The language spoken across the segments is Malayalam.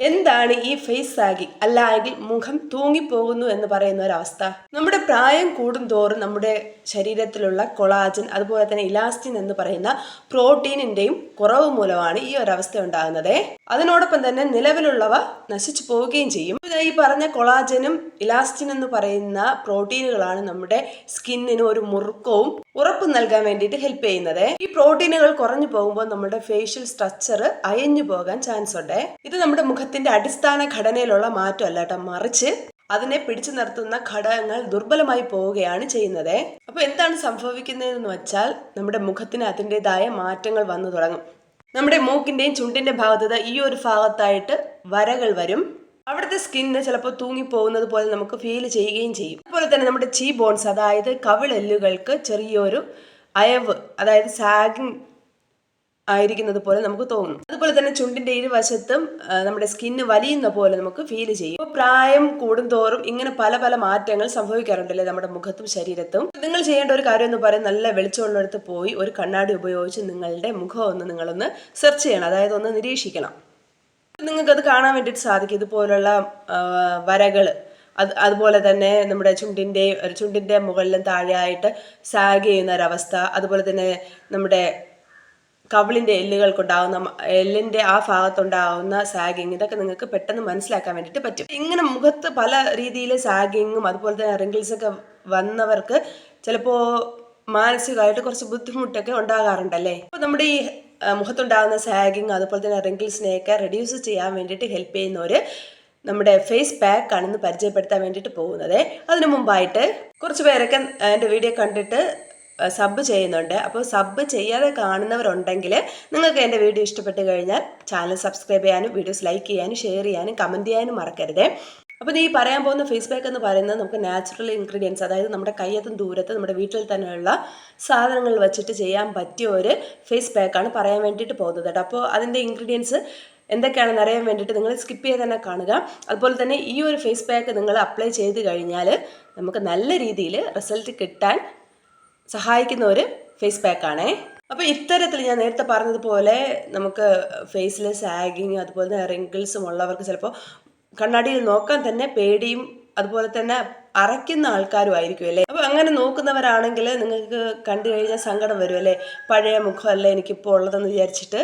എന്താണ് ഈ ഫേസ് സാഗിങ് അല്ലെങ്കിൽ മുഖം തൂങ്ങിപ്പോകുന്നു എന്ന് പറയുന്ന ഒരവസ്ഥ. നമ്മുടെ പ്രായം കൂടുന്തോറും നമ്മുടെ ശരീരത്തിലുള്ള കൊളാജൻ അതുപോലെ തന്നെ ഇലാസ്റ്റിൻ എന്ന് പറയുന്ന പ്രോട്ടീനിന്റെയും കുറവ് മൂലമാണ് ഈ ഒരവസ്ഥ ഉണ്ടാകുന്നത്. അതിനോടൊപ്പം തന്നെ നിലവിലുള്ളവ നശിച്ചു പോവുകയും ചെയ്യും. ഈ പറഞ്ഞ കൊളാജനും ഇലാസ്റ്റിൻ എന്ന് പറയുന്ന പ്രോട്ടീനുകളാണ് നമ്മുടെ സ്കിന്നിന് ഒരു മുറുക്കവും ഉറപ്പ് നൽകാൻ വേണ്ടിയിട്ട് ഹെൽപ്പ് ചെയ്യുന്നത്. ഈ പ്രോട്ടീനുകൾ കുറഞ്ഞു പോകുമ്പോൾ നമ്മുടെ ഫേഷ്യൽ സ്ട്രക്ചർ അയഞ്ഞു പോകാൻ ചാൻസ് ഉണ്ട് ഇത് നമ്മുടെ മുഖത്തിന്റെ അടിസ്ഥാന ഘടനയിലുള്ള മാറ്റമല്ല കേട്ടോ മറിച്ച് അതിനെ പിടിച്ചു നിർത്തുന്ന ഘടകങ്ങൾ ദുർബലമായി പോവുകയാണ് ചെയ്യുന്നത്. അപ്പൊ എന്താണ് സംഭവിക്കുന്നതെന്ന് വെച്ചാൽ നമ്മുടെ മുഖത്തിന് അതിന്റെതായ മാറ്റങ്ങൾ വന്നു തുടങ്ങും. നമ്മുടെ മൂക്കിന്റെയും ചുണ്ടിന്റെ ഭാഗത്ത് ഈ ഒരു ഭാഗത്തായിട്ട് വരകൾ വരും. അവിടുത്തെ സ്കിന്ന് ചിലപ്പോൾ തൂങ്ങിപ്പോകുന്നത് പോലെ നമുക്ക് ഫീൽ ചെയ്യുകയും ചെയ്യും. അതുപോലെ തന്നെ നമ്മുടെ ചീ ബോൺസ് അതായത് കവിളെല്ലുകൾക്ക് ചെറിയൊരു അയവ് അതായത് സാഗിങ് ആയിരിക്കുന്നത് പോലെ നമുക്ക് തോന്നും അതുപോലെ തന്നെ ചുണ്ടിന്റെ ഇരുവശത്തും നമ്മുടെ സ്കിന്ന് വലിയുന്ന പോലെ നമുക്ക് ഫീൽ ചെയ്യും. പ്രായം കൂടുന്തോറും ഇങ്ങനെ പല പല മാറ്റങ്ങൾ സംഭവിക്കാറുണ്ടല്ലേ നമ്മുടെ മുഖത്തും ശരീരത്തും? നിങ്ങൾ ചെയ്യേണ്ട ഒരു കാര്യം എന്ന് പറയുന്നത് നല്ല വെളിച്ചമുള്ളിടത്ത് പോയി ഒരു കണ്ണാടി ഉപയോഗിച്ച് നിങ്ങളുടെ മുഖം ഒന്ന് നിങ്ങളൊന്ന് സെർച്ച് ചെയ്യണം. അതായത് ഒന്ന് നിരീക്ഷിക്കണം. നിങ്ങൾക്കത് കാണാൻ വേണ്ടിയിട്ട് സാധിക്കും. ഇതുപോലുള്ള വരകൾ അത് അതുപോലെ തന്നെ നമ്മുടെ ചുണ്ടിന്റെ ചുണ്ടിന്റെ മുകളിലും താഴെയായിട്ട് സാഗ് ചെയ്യുന്ന ഒരവസ്ഥ. അതുപോലെ തന്നെ നമ്മുടെ കവിളിന്റെ എല്ലുകൾക്കുണ്ടാകുന്ന എല്ലിന്റെ ആ ഭാഗത്തുണ്ടാകുന്ന സാഗിങ് ഇതൊക്കെ നിങ്ങൾക്ക് പെട്ടെന്ന് മനസ്സിലാക്കാൻ വേണ്ടിയിട്ട് പറ്റും. ഇങ്ങനെ മുഖത്ത് പല രീതിയിൽ സാഗിങ്ങും അതുപോലെ തന്നെ റിങ്കിൾസ് ഒക്കെ വന്നവർക്ക് ചിലപ്പോൾ മാനസികമായിട്ട് കുറച്ച് ബുദ്ധിമുട്ടൊക്കെ ഉണ്ടാകാറുണ്ടല്ലേ? അപ്പോൾ നമ്മുടെ ഈ മുഖത്തുണ്ടാകുന്ന സാഗിങ് അതുപോലെ തന്നെ റിങ്കിൾസിനെയൊക്കെ റെഡ്യൂസ് ചെയ്യാൻ വേണ്ടിയിട്ട് ഹെൽപ്പ് ചെയ്യുന്ന ഒരു നമ്മുടെ ഫേസ് പാക്ക് ആണെന്ന് പരിചയപ്പെടുത്താൻ വേണ്ടിയിട്ട് പോകുന്നത്. അതിനു മുമ്പായിട്ട് കുറച്ച് പേരൊക്കെ എന്റെ വീഡിയോ കണ്ടിട്ട് സബ് ചെയ്യുന്നുണ്ട്. അപ്പോൾ സബ് ചെയ്യാതെ കാണുന്നവരുണ്ടെങ്കിൽ നിങ്ങൾക്ക് എന്റെ വീഡിയോ ഇഷ്ടപ്പെട്ട് കഴിഞ്ഞാൽ ചാനൽ സബ്സ്ക്രൈബ് ചെയ്യാനും വീഡിയോസ് ലൈക്ക് ചെയ്യാനും ഷെയർ ചെയ്യാനും കമന്റ് ചെയ്യാനും മറക്കരുത്. അപ്പോൾ ഈ പറയാൻ പോകുന്ന ഫേസ് പാക്ക് എന്ന് പറയുന്നത് നമുക്ക് നാച്ചുറൽ ഇൻഗ്രീഡിയൻസ് അതായത് നമ്മുടെ കയ്യത്തും ദൂരത്ത് നമ്മുടെ വീട്ടിൽ തന്നെയുള്ള സാധനങ്ങൾ വെച്ചിട്ട് ചെയ്യാൻ പറ്റിയ ഒരു ഫേസ് പാക്കാണ് പറയാൻ വേണ്ടിയിട്ട് പോകുന്നത് കേട്ടോ. അപ്പോൾ അതിന്റെ ഇൻഗ്രീഡിയൻസ് എന്തൊക്കെയാണെന്ന് അറിയാൻ വേണ്ടിയിട്ട് നിങ്ങൾ സ്കിപ്പ് ചെയ്ത് തന്നെ കാണുക. അതുപോലെ തന്നെ ഈ ഒരു ഫേസ് പാക്ക് നിങ്ങൾ അപ്ലൈ ചെയ്ത് കഴിഞ്ഞാൽ നമുക്ക് നല്ല രീതിയിൽ റിസൾട്ട് കിട്ടാൻ സഹായിക്കുന്ന ഒരു ഫേസ് പാക്കാണേ അപ്പോൾ ഇത്തരത്തിൽ ഞാൻ നേരത്തെ പറഞ്ഞതുപോലെ നമുക്ക് ഫേസിൽ സാഗിങ് അതുപോലെ തന്നെ റിങ്കിൾസും ഉള്ളവർക്ക് ചിലപ്പോൾ കണ്ണാടിയിൽ നോക്കാൻ തന്നെ പേടിയും അതുപോലെ തന്നെ അറയ്ക്കുന്ന ആൾക്കാരും ആയിരിക്കും അല്ലേ? അപ്പോൾ അങ്ങനെ നോക്കുന്നവരാണെങ്കിൽ നിങ്ങൾക്ക് കണ്ടു കഴിഞ്ഞാൽ സങ്കടം വരും അല്ലേ? പഴയ മുഖമല്ലേ എനിക്കിപ്പോൾ ഉള്ളതെന്ന് വിചാരിച്ചിട്ട്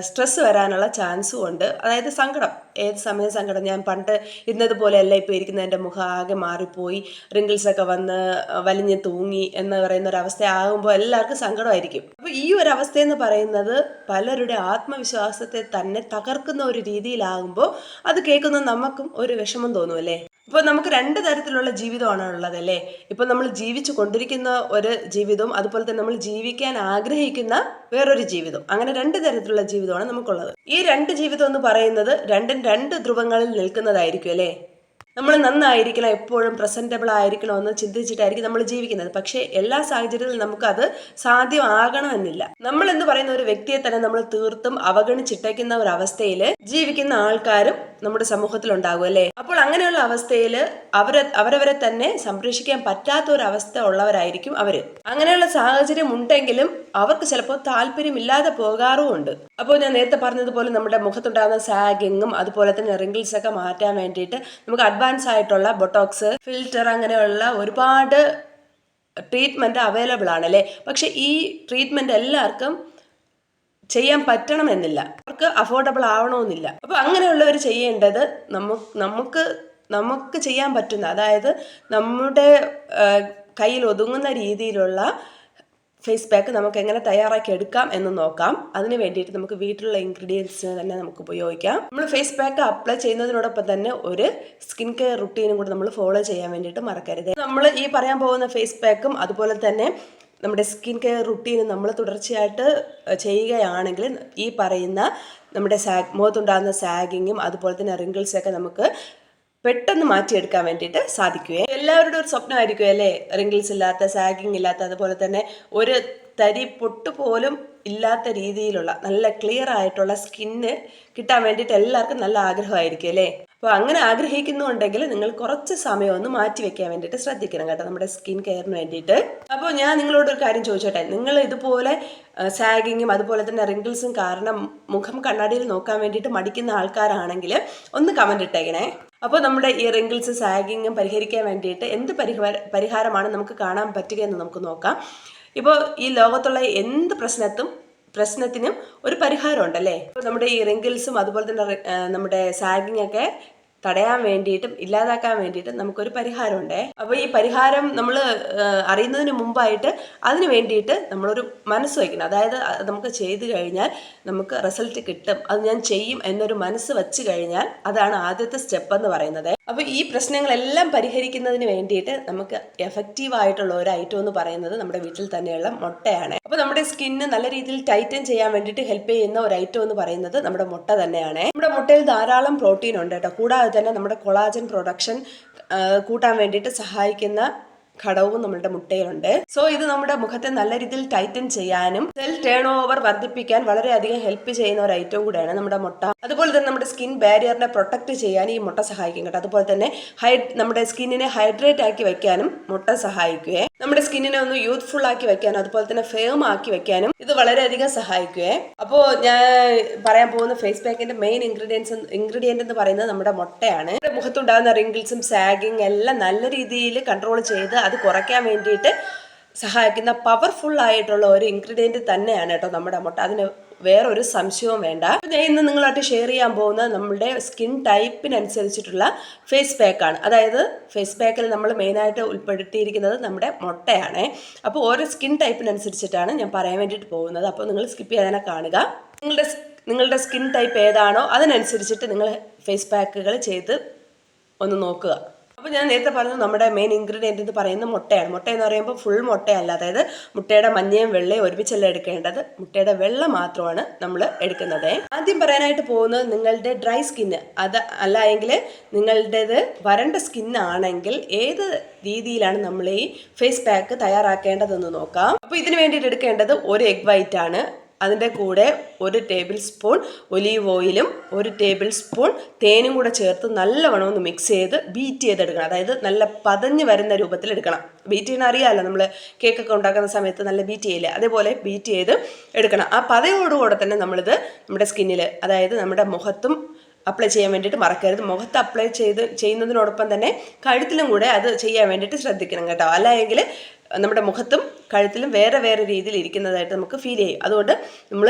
സ്ട്രെസ് വരാനുള്ള ചാൻസും ഉണ്ട്. അതായത് സങ്കടം. ഏത് സമയം സങ്കടം? ഞാൻ പണ്ട് ഇരുന്നതുപോലെയല്ല ഇപ്പോൾ ഇരിക്കുന്ന എന്റെ മുഖം ആകെ മാറിപ്പോയി. റിങ്കിൾസൊക്കെ വന്ന് വലിഞ്ഞ് തൂങ്ങി എന്ന് പറയുന്ന ഒരു അവസ്ഥ ആകുമ്പോൾ എല്ലാവർക്കും സങ്കടമായിരിക്കും. അപ്പോൾ ഈ ഒരു അവസ്ഥ എന്ന് പറയുന്നത് പലരുടെ ആത്മവിശ്വാസത്തെ തന്നെ തകർക്കുന്ന ഒരു രീതിയിലാകുമ്പോൾ അത് കേൾക്കുന്ന നമുക്കും ഒരു വിഷമം തോന്നും അല്ലേ? ഇപ്പോൾ നമുക്ക് രണ്ട് തരത്തിലുള്ള ജീവിതമാണ് ഉള്ളത് അല്ലേ ഇപ്പോൾ നമ്മൾ ജീവിച്ചു കൊണ്ടിരിക്കുന്ന ഒരു ജീവിതവും അതുപോലെ തന്നെ നമ്മൾ ജീവിക്കാൻ ആഗ്രഹിക്കുന്ന വേറൊരു ജീവിതം അങ്ങനെ രണ്ട് തരത്തിലുള്ള ജീവിതമാണ് നമുക്കുള്ളത്. ഈ രണ്ട് ജീവിതം എന്ന് പറയുന്നത് രണ്ടും രണ്ട് ധ്രുവങ്ങളിൽ നിൽക്കുന്നതായിരിക്കും അല്ലേ? നമ്മൾ നന്നായിരിക്കണം എപ്പോഴും പ്രസന്റബിൾ ആയിരിക്കണം എന്ന് ചിന്തിച്ചിട്ടായിരിക്കും നമ്മൾ ജീവിക്കുന്നത്. പക്ഷേ എല്ലാ സാഹചര്യത്തിലും നമുക്കത് സാധ്യമാകണമെന്നില്ല. നമ്മൾ എന്ന് പറയുന്ന ഒരു വ്യക്തിയെ തന്നെ നമ്മൾ തീർത്തും അവഗണിച്ചിട്ടേക്കുന്ന ഒരു അവസ്ഥയിൽ ജീവിക്കുന്ന ആൾക്കാരും നമ്മുടെ സമൂഹത്തിൽ ഉണ്ടാകും അല്ലേ? അപ്പോൾ അങ്ങനെയുള്ള അവസ്ഥയിൽ അവരെ അവരവരെ തന്നെ സംരക്ഷിക്കാൻ പറ്റാത്ത ഒരു അവസ്ഥ ഉള്ളവരായിരിക്കും അവർ. അങ്ങനെയുള്ള സാഹചര്യം ഉണ്ടെങ്കിലും അവർക്ക് ചിലപ്പോൾ താല്പര്യമില്ലാതെ പോകാറുമുണ്ട് അപ്പോൾ ഞാൻ നേരത്തെ പറഞ്ഞതുപോലെ നമ്മുടെ മുഖത്തുണ്ടാകുന്ന സാഗിങ്ങും അതുപോലെ തന്നെ റിങ്കിൾസ് ഒക്കെ മാറ്റാൻ വേണ്ടിയിട്ട് നമുക്ക് അഡ്വാൻസ് ആയിട്ടുള്ള ബൊട്ടോക്സ് ഫിൽറ്റർ അങ്ങനെയുള്ള ഒരുപാട് ട്രീറ്റ്മെന്റ് അവൈലബിൾ ആണല്ലേ? പക്ഷേ ഈ ട്രീറ്റ്മെന്റ് എല്ലാവർക്കും ചെയ്യാൻ പറ്റണമെന്നില്ല. അവർക്ക് അഫോർഡബിൾ ആവണമെന്നില്ല. അപ്പോൾ അങ്ങനെയുള്ളവർ ചെയ്യേണ്ടത് നമുക്ക് നമുക്ക് നമുക്ക് ചെയ്യാൻ പറ്റുന്ന അതായത് നമ്മുടെ കയ്യിൽ ഒതുങ്ങുന്ന രീതിയിലുള്ള ഫേസ് പാക്ക് നമുക്ക് എങ്ങനെ തയ്യാറാക്കി എടുക്കാം എന്ന് നോക്കാം. അതിന് വേണ്ടിയിട്ട് നമുക്ക് വീട്ടിലുള്ള ഇൻഗ്രീഡിയൻസ് തന്നെ നമുക്ക് ഉപയോഗിക്കാം. നമ്മൾ ഫേസ് പാക്ക് അപ്ലൈ ചെയ്യുന്നതിനോടൊപ്പം തന്നെ ഒരു സ്കിൻ കെയർ റുട്ടീനും കൂടെ നമ്മൾ ഫോളോ ചെയ്യാൻ വേണ്ടിയിട്ട് മറക്കരുത്. നമ്മൾ ഈ പറയാൻ പോകുന്ന ഫേസ് പാക്കും അതുപോലെ തന്നെ നമ്മുടെ സ്കിൻ കെയർ റുട്ടീൻ നമ്മൾ തുടർച്ചയായിട്ട് ചെയ്യുകയാണെങ്കിൽ ഈ പറയുന്ന നമ്മുടെ സാഗ് മുഖത്തുണ്ടാകുന്ന സാഗിങ്ങും അതുപോലെ തന്നെ റിങ്കിൾസൊക്കെ നമുക്ക് പെട്ടെന്ന് മാറ്റിയെടുക്കാൻ വേണ്ടിയിട്ട് സാധിക്കുകയെ എല്ലാവരുടെ ഒരു സ്വപ്നമായിരിക്കും അല്ലേ? റിങ്കിൾസ് ഇല്ലാത്ത സാഗിങ് ഇല്ലാത്ത അതുപോലെ തന്നെ ഒരു തരി പൊട്ട് പോലും ഇല്ലാത്ത രീതിയിലുള്ള നല്ല ക്ലിയർ ആയിട്ടുള്ള സ്കിന്ന് കിട്ടാൻ വേണ്ടിയിട്ട് എല്ലാവർക്കും നല്ല ആഗ്രഹമായിരിക്കും അല്ലേ? അപ്പോൾ അങ്ങനെ ആഗ്രഹിക്കുന്നുണ്ടെങ്കിൽ നിങ്ങൾ കുറച്ച് സമയം ഒന്ന് മാറ്റി വെക്കാൻ വേണ്ടിയിട്ട് ശ്രദ്ധിക്കണം കേട്ടോ നമ്മുടെ സ്കിൻ കെയറിന് വേണ്ടിയിട്ട്. അപ്പോൾ ഞാൻ നിങ്ങളോട് ഒരു കാര്യം ചോദിച്ചോട്ടെ? നിങ്ങൾ ഇതുപോലെ സാഗിങ്ങും അതുപോലെ തന്നെ റിങ്കിൾസും കാരണം മുഖം കണ്ണാടിയിൽ നോക്കാൻ വേണ്ടിയിട്ട് മടിക്കുന്ന ആൾക്കാരാണെങ്കിൽ ഒന്ന് കമന്റ് ഇട്ടേക്കണേ. അപ്പോൾ നമ്മുടെ ഈ റിങ്കിൾസ് സാഗിങ്ങും പരിഹരിക്കാൻ വേണ്ടിയിട്ട് എന്ത് പരിഹാര പരിഹാരമാണ് നമുക്ക് കാണാൻ പറ്റുക എന്ന് നമുക്ക് നോക്കാം. ഇപ്പോൾ ഈ ലോകത്തുള്ള എന്ത് പ്രശ്നത്തും പ്രശ്നത്തിനും ഒരു പരിഹാരം ഉണ്ടല്ലേ നമ്മുടെ ഈ റിങ്കിൾസും അതുപോലെ തന്നെ നമ്മുടെ സാഗിങ് ഒക്കെ തടയാൻ വേണ്ടിയിട്ടും ഇല്ലാതാക്കാൻ വേണ്ടിയിട്ടും നമുക്കൊരു പരിഹാരമുണ്ടേ. അപ്പോൾ ഈ പരിഹാരം നമ്മൾ അറിയുന്നതിന് മുമ്പായിട്ട് അതിന് വേണ്ടിയിട്ട് നമ്മളൊരു മനസ്സ് വയ്ക്കണം. അതായത് നമുക്ക് ചെയ്തു കഴിഞ്ഞാൽ നമുക്ക് റിസൾട്ട് കിട്ടും. അത് ഞാൻ ചെയ്യും എന്നൊരു മനസ്സ് വെച്ച് കഴിഞ്ഞാൽ അതാണ് ആദ്യത്തെ സ്റ്റെപ്പ് എന്ന് പറയുന്നത്. അപ്പോൾ ഈ പ്രശ്നങ്ങളെല്ലാം പരിഹരിക്കുന്നതിന് വേണ്ടിയിട്ട് നമുക്ക് എഫക്റ്റീവ് ആയിട്ടുള്ള ഒരു ഐറ്റം എന്ന് പറയുന്നത് നമ്മുടെ വീട്ടിൽ തന്നെയുള്ള മുട്ടയാണ്. അപ്പോൾ നമ്മുടെ സ്കിന്ന് നല്ല രീതിയിൽ ടൈറ്റൻ ചെയ്യാൻ വേണ്ടിയിട്ട് ഹെൽപ്പ് ചെയ്യുന്ന ഒരു ഐറ്റം എന്ന് പറയുന്നത് നമ്മുടെ മുട്ട തന്നെയാണ്. നമ്മുടെ മുട്ടയിൽ ധാരാളം പ്രോട്ടീൻ ഉണ്ട് കേട്ടോ. കൂടാതെ തന്നെ നമ്മുടെ കൊളാജൻ പ്രൊഡക്ഷൻ കൂട്ടാൻ വേണ്ടിയിട്ട് സഹായിക്കുന്ന ഘടകവും നമ്മളുടെ മുട്ടയിലുണ്ട്. സോ ഇത് നമ്മുടെ മുഖത്തെ നല്ല രീതിയിൽ ടൈറ്റൻ ചെയ്യാനും സെൽ ടേൺ ഓവർ വർദ്ധിപ്പിക്കാൻ വളരെയധികം ഹെൽപ്പ് ചെയ്യുന്ന ഒരു ഐറ്റവും കൂടെയാണ് നമ്മുടെ മുട്ട. അതുപോലെ തന്നെ നമ്മുടെ സ്കിൻ ബാരിയറിനെ പ്രൊട്ടക്ട് ചെയ്യാൻ ഈ മുട്ട സഹായിക്കും കേട്ടോ. അതുപോലെ തന്നെ ഹൈ നമ്മുടെ സ്കിന്നിനെ ഹൈഡ്രേറ്റ് ആക്കി വെക്കാനും മുട്ട സഹായിക്കുകയെ നമ്മുടെ സ്കിന്നിനെ ഒന്ന് യൂത്ത്ഫുൾ ആക്കി വെക്കാനും അതുപോലെ തന്നെ ഫേം ആക്കി വെക്കാനും ഇത് വളരെയധികം സഹായിക്കുകയെ അപ്പോൾ ഞാൻ പറയാൻ പോകുന്ന ഫേസ് പാക്കിന്റെ മെയിൻ ഇൻഗ്രീഡിയൻസ് ഇൻഗ്രീഡിയന്റ് എന്ന് പറയുന്നത് നമ്മുടെ മുട്ടയാണ്. നമ്മുടെ മുഖത്തുണ്ടാകുന്ന റിങ്കിൾസും സാഗിങ് എല്ലാം നല്ല രീതിയിൽ കൺട്രോൾ ചെയ്ത് അത് കുറയ്ക്കാൻ വേണ്ടിയിട്ട് സഹായിക്കുന്ന പവർഫുൾ ആയിട്ടുള്ള ഒരു ഇൻഗ്രീഡിയന്റ് തന്നെയാണ് കേട്ടോ നമ്മുടെ മുട്ട. അതിന് വേറൊരു സംശയവും വേണ്ട. ഇന്ന് നിങ്ങളായിട്ട് ഷെയർ ചെയ്യാൻ പോകുന്ന നമ്മുടെ സ്കിൻ ടൈപ്പിനനുസരിച്ചിട്ടുള്ള ഫേസ് പാക്കാണ് അതായത് ഫേസ് പാക്കിൽ നമ്മൾ മെയിനായിട്ട് ഉൾപ്പെടുത്തിയിരിക്കുന്നത് നമ്മുടെ മുട്ടയാണ്. അപ്പോൾ ഓരോ സ്കിൻ ടൈപ്പിനനുസരിച്ചിട്ടാണ് ഞാൻ പറയാൻ വേണ്ടിയിട്ട് പോകുന്നത്. അപ്പോൾ നിങ്ങൾ സ്കിപ്പ് ചെയ്യാതെ കാണുക. നിങ്ങളുടെ നിങ്ങളുടെ സ്കിൻ ടൈപ്പ് ഏതാണോ അതിനനുസരിച്ചിട്ട് നിങ്ങൾ ഫേസ് പാക്കുകൾ ചെയ്ത് ഒന്ന് നോക്കുക. അപ്പോൾ ഞാൻ നേരത്തെ പറഞ്ഞു നമ്മുടെ മെയിൻ ഇൻഗ്രീഡിയന്റ് എന്ന് പറയുന്നത് മുട്ടയാണ്. മുട്ട എന്ന് പറയുമ്പോൾ ഫുൾ മുട്ടയല്ല. അതായത് മുട്ടയുടെ മഞ്ഞയും വെള്ളയും ഒരുമിച്ചല്ല എടുക്കേണ്ടത്. മുട്ടയുടെ വെള്ള മാത്രമാണ് നമ്മൾ എടുക്കുന്നത്. ആദ്യം പറയാനായിട്ട് പോകുന്നത് നിങ്ങളുടെ ഡ്രൈ സ്കിന്ന് അത് അല്ല എങ്കിൽ നിങ്ങളുടേത് വരണ്ട സ്കിന്നാണെങ്കിൽ ഏത് രീതിയിലാണ് നമ്മൾ ഈ ഫേസ് പാക്ക് തയ്യാറാക്കേണ്ടതെന്ന് നോക്കാം. അപ്പോൾ ഇതിന് വേണ്ടിയിട്ട് എടുക്കേണ്ടത് ഒരു എഗ് വൈറ്റ് ആണ്. അതിന്റെ കൂടെ ഒരു ടേബിൾ സ്പൂൺ ഒലീവ് ഓയിലും ഒരു ടേബിൾ സ്പൂൺ തേനും കൂടെ ചേർത്ത് നല്ലവണ്ണം ഒന്ന് മിക്സ് ചെയ്ത് ബീറ്റ് ചെയ്തെടുക്കണം. അതായത് നല്ല പതഞ്ഞ് വരുന്ന രൂപത്തിൽ എടുക്കണം. ബീറ്റ് ചെയ്യുന്ന അറിയാമല്ലോ നമ്മൾ കേക്കൊക്കെ ഉണ്ടാക്കുന്ന സമയത്ത് നല്ല ബീറ്റ് ചെയ്യില്ലേ? അതേപോലെ ബീറ്റ് ചെയ്ത് എടുക്കണം. ആ പതയോടുകൂടെ തന്നെ നമ്മളിത് നമ്മുടെ സ്കിന്നിൽ അതായത് നമ്മുടെ മുഖത്തും അപ്ലൈ ചെയ്യാൻ വേണ്ടിയിട്ട് മറക്കരുത്. മുഖത്ത് അപ്ലൈ ചെയ്ത് ചെയ്യുന്നതിനോടൊപ്പം തന്നെ കഴുത്തിലും കൂടെ അത് ചെയ്യാൻ വേണ്ടിയിട്ട് ശ്രദ്ധിക്കണം കേട്ടോ. അല്ലെങ്കിൽ നമ്മുടെ മുഖത്തും കഴുത്തിലും വേറെ വേറെ രീതിയിൽ ഇരിക്കുന്നതായിട്ട് നമുക്ക് ഫീൽ ചെയ്യും. അതുകൊണ്ട് നമ്മൾ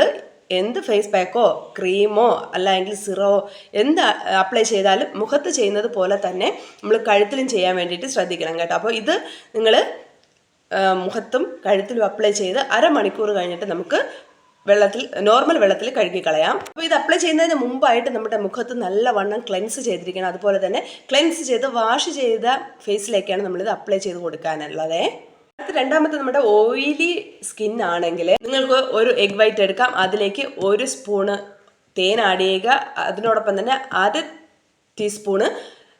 എന്ത് ഫേസ് പാക്കോ ക്രീമോ അല്ലെങ്കിൽ സിറോ എന്ത് അപ്ലൈ ചെയ്താലും മുഖത്ത് ചെയ്യുന്നത് പോലെ തന്നെ നമ്മൾ കഴുത്തിലും ചെയ്യാൻ വേണ്ടിയിട്ട് ശ്രദ്ധിക്കണം കേട്ടോ. അപ്പോൾ ഇത് നിങ്ങൾ മുഖത്തും കഴുത്തിലും അപ്ലൈ ചെയ്ത് അരമണിക്കൂർ കഴിഞ്ഞിട്ട് നമുക്ക് വെള്ളത്തിൽ നോർമൽ വെള്ളത്തിൽ കഴുകി കളയാം. അപ്പോൾ ഇത് അപ്ലൈ ചെയ്യുന്നതിന് മുമ്പായിട്ട് നമ്മുടെ മുഖത്ത് നല്ലവണ്ണം ക്ലെൻസ് ചെയ്തിരിക്കണം. അതുപോലെ തന്നെ ക്ലെൻസ് ചെയ്ത് വാഷ് ചെയ്ത ഫേസിലേക്കാണ് നമ്മളിത് അപ്ലൈ ചെയ്ത് കൊടുക്കാനുള്ളത്. രണ്ടാമത്തെ നമ്മുടെ ഓയിലി സ്കിൻ ആണെങ്കിൽ നിങ്ങൾക്ക് ഒരു എഗ് വൈറ്റ് എടുക്കാം. അതിലേക്ക് ഒരു സ്പൂണ് തേൻ ആഡ് ചെയ്യുക. അതിനോടൊപ്പം തന്നെ അര ടീസ്പൂണ്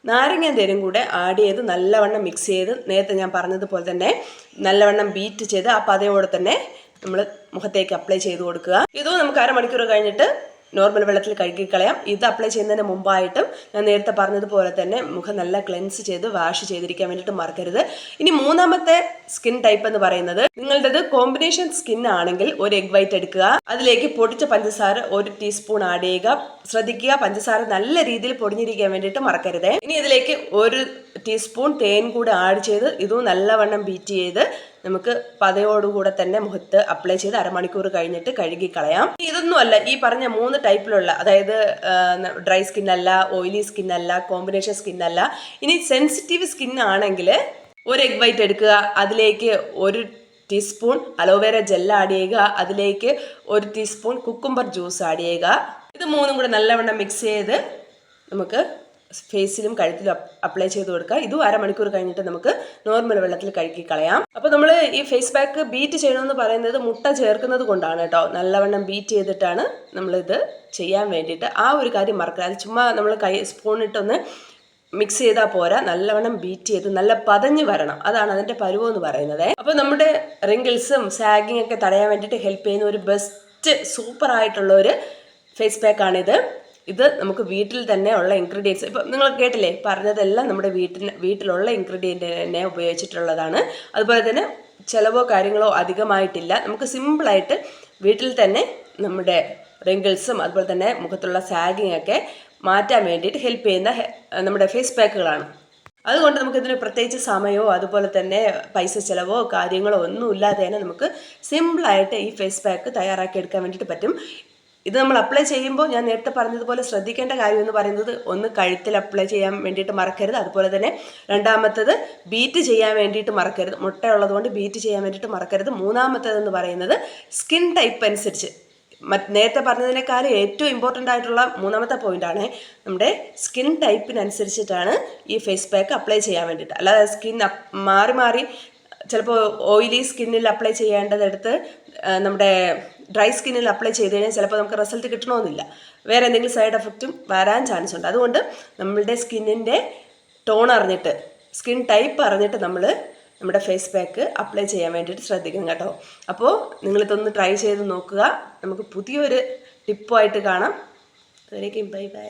നാരങ്ങ തേനും കൂടെ ആഡ് ചെയ്ത് നല്ലവണ്ണം മിക്സ് ചെയ്ത് നേരത്തെ ഞാൻ പറഞ്ഞതുപോലെ തന്നെ നല്ലവണ്ണം ബീറ്റ് ചെയ്ത് ആ പതയോടെ തന്നെ നമ്മൾ മുഖത്തേക്ക് അപ്ലൈ ചെയ്ത് കൊടുക്കുക. ഇതും നമുക്ക് അരമണിക്കൂർ കഴിഞ്ഞിട്ട് നോർമൽ വെള്ളത്തിൽ കഴുകി കളയാം. ഇത് അപ്ലൈ ചെയ്യുന്നതിന് മുമ്പായിട്ടും ഞാൻ നേരത്തെ പറഞ്ഞതുപോലെ തന്നെ മുഖം നല്ല ക്ലെൻസ് ചെയ്ത് വാഷ് ചെയ്തിരിക്കാൻ വേണ്ടിയിട്ട് മറക്കരുത്. ഇനി മൂന്നാമത്തെ സ്കിൻ ടൈപ്പ് എന്ന് പറയുന്നത്. നിങ്ങളുടേത് കോമ്പിനേഷൻ സ്കിൻ ആണെങ്കിൽ ഒരു എഗ് വൈറ്റ് എടുക്കുക. അതിലേക്ക് പൊടിച്ച പഞ്ചസാര ഒരു ടീസ്പൂൺ ആഡ് ചെയ്യുക. ശ്രദ്ധിക്കുക പഞ്ചസാര നല്ല രീതിയിൽ പൊടിഞ്ഞിരിക്കാൻ വേണ്ടിയിട്ട് മറക്കരുത്. ഇനി ഇതിലേക്ക് ഒരു ടീസ്പൂൺ തേൻ കൂടെ ആഡ് ചെയ്ത് ഇതും നല്ലവണ്ണം ബീറ്റ് ചെയ്ത് നമുക്ക് പതയോടുകൂടെ തന്നെ മുഖത്ത് അപ്ലൈ ചെയ്ത് അരമണിക്കൂർ കഴിഞ്ഞിട്ട് കഴുകി കളയാം. ഇതൊന്നുമല്ല ഈ പറഞ്ഞ മൂന്ന് ടൈപ്പിലുള്ള അതായത് ഡ്രൈ സ്കിൻ അല്ല ഓയിലി സ്കിൻ അല്ല കോമ്പിനേഷൻ സ്കിൻ അല്ല. ഇനി സെൻസിറ്റീവ് സ്കിൻ ആണെങ്കിൽ ഒരു എഗ് വൈറ്റ് എടുക്കുക അതിലേക്ക് ഒരു ടീസ്പൂൺ അലോവേര ജെൽ ആഡ് ചെയ്യുക അതിലേക്ക് ഒരു ടീസ്പൂൺ കുക്കുംബർ ജ്യൂസ് ആഡ് ചെയ്യുക. ഇത് മൂന്നും കൂടെ നല്ലവണ്ണം മിക്സ് ചെയ്ത് നമുക്ക് ഫേസിലും കഴുത്തിലും അപ്ലൈ ചെയ്ത് കൊടുക്കുക. ഇതും അരമണിക്കൂർ കഴിഞ്ഞിട്ട് നമുക്ക് നോർമൽ വെള്ളത്തിൽ കഴുകി കളയാം. അപ്പോൾ നമ്മൾ ഈ ഫേസ് പാക്ക് ബീറ്റ് ചെയ്യണമെന്ന് പറയുന്നത് മുട്ട ചേർക്കുന്നത് കൊണ്ടാണ് കേട്ടോ. നല്ലവണ്ണം ബീറ്റ് ചെയ്തിട്ടാണ് നമ്മളിത് ചെയ്യാൻ വേണ്ടിയിട്ട് ആ ഒരു കാര്യം മറക്കുക അത് ചുമ്മാ നമ്മൾ കൈ സ്പൂണിട്ടൊന്ന് മിക്സ് ചെയ്താൽ പോരാ. നല്ലവണ്ണം ബീറ്റ് ചെയ്ത് നല്ല പതഞ്ഞ് വരണം. അതാണ് അതിന്റെ പരുവം എന്ന് പറയുന്നത്. അപ്പോൾ നമ്മുടെ റിങ്കിൾസും സാഗിങ് ഒക്കെ തടയാൻ വേണ്ടിയിട്ട് ഹെൽപ്പ് ചെയ്യുന്ന ഒരു ബെസ്റ്റ് സൂപ്പർ ആയിട്ടുള്ള ഒരു ഫേസ് പാക്കാണിത് ഇത് നമുക്ക് വീട്ടിൽ തന്നെ ഉള്ള ഇൻഗ്രീഡിയൻസ് ഇപ്പം നിങ്ങൾ കേട്ടില്ലേ? പറഞ്ഞതെല്ലാം നമ്മുടെ വീട്ടിൽ വീട്ടിലുള്ള ഇൻഗ്രീഡിയന്റ് തന്നെ ഉപയോഗിച്ചിട്ടുള്ളതാണ്. അതുപോലെ തന്നെ ചിലവോ കാര്യങ്ങളോ അധികമായിട്ടില്ല. നമുക്ക് സിമ്പിളായിട്ട് വീട്ടിൽ തന്നെ നമ്മുടെ റിങ്കിൾസും അതുപോലെ തന്നെ മുഖത്തുള്ള സാഗിങ് ഒക്കെ മാറ്റാൻ വേണ്ടിയിട്ട് ഹെൽപ്പ് ചെയ്യുന്ന നമ്മുടെ ഫേസ് പാക്കുകളാണ് അതുകൊണ്ട് നമുക്കിതിന് പ്രത്യേകിച്ച് സമയമോ അതുപോലെ തന്നെ പൈസ ചിലവോ കാര്യങ്ങളോ ഒന്നും ഇല്ലാതെ തന്നെ നമുക്ക് സിമ്പിളായിട്ട് ഈ ഫേസ് പാക്ക് തയ്യാറാക്കി എടുക്കാൻ വേണ്ടിയിട്ട് പറ്റും. ഇത് നമ്മൾ അപ്ലൈ ചെയ്യുമ്പോൾ ഞാൻ നേരത്തെ പറഞ്ഞതുപോലെ ശ്രദ്ധിക്കേണ്ട കാര്യം എന്ന് പറയുന്നത് ഒന്ന് കഴുത്തിൽ അപ്ലൈ ചെയ്യാൻ വേണ്ടിയിട്ട് മറക്കരുത്. അതുപോലെ തന്നെ രണ്ടാമത്തത് ബീറ്റ് ചെയ്യാൻ വേണ്ടിയിട്ട് മറക്കരുത്. മുട്ടയുള്ളതുകൊണ്ട് ബീറ്റ് ചെയ്യാൻ വേണ്ടിയിട്ട് മറക്കരുത്. മൂന്നാമത്തത് എന്ന് പറയുന്നത് സ്കിൻ ടൈപ്പ് അനുസരിച്ച്. നേരത്തെ പറഞ്ഞതിനേക്കാളും ഏറ്റവും ഇമ്പോർട്ടന്റ് ആയിട്ടുള്ള മൂന്നാമത്തെ പോയിന്റാണ് നമ്മുടെ സ്കിൻ ടൈപ്പിനനുസരിച്ചിട്ടാണ് ഈ ഫേസ് പാക്ക് അപ്ലൈ ചെയ്യാൻ വേണ്ടിയിട്ട്. അല്ലാതെ സ്കിൻ മാറി മാറി ചിലപ്പോൾ ഓയിലി സ്കിന്നിൽ അപ്ലൈ ചെയ്യേണ്ടതെടുത്ത് നമ്മുടെ ഡ്രൈ സ്കിന്നിൽ അപ്ലൈ ചെയ്ത് കഴിഞ്ഞാൽ ചിലപ്പോൾ നമുക്ക് റിസൾട്ട് കിട്ടണമെന്നില്ല. വേറെ എന്തെങ്കിലും സൈഡ് എഫക്റ്റും വരാൻ ചാൻസ് ഉണ്ട്. അതുകൊണ്ട് നമ്മളുടെ സ്കിന്നിന്റെ ടോൺ അറിഞ്ഞിട്ട് സ്കിൻ ടൈപ്പ് അറിഞ്ഞിട്ട് നമ്മൾ നമ്മുടെ ഫേസ് പാക്ക് അപ്ലൈ ചെയ്യാൻ വേണ്ടിയിട്ട് ശ്രദ്ധിക്കണം കേട്ടോ. അപ്പോൾ നിങ്ങളിതൊന്ന് ട്രൈ ചെയ്ത് നോക്കുക. നമുക്ക് പുതിയൊരു ടിപ്പുമായിട്ട് കാണാം. അതുവരേക്കും ബൈ ബൈ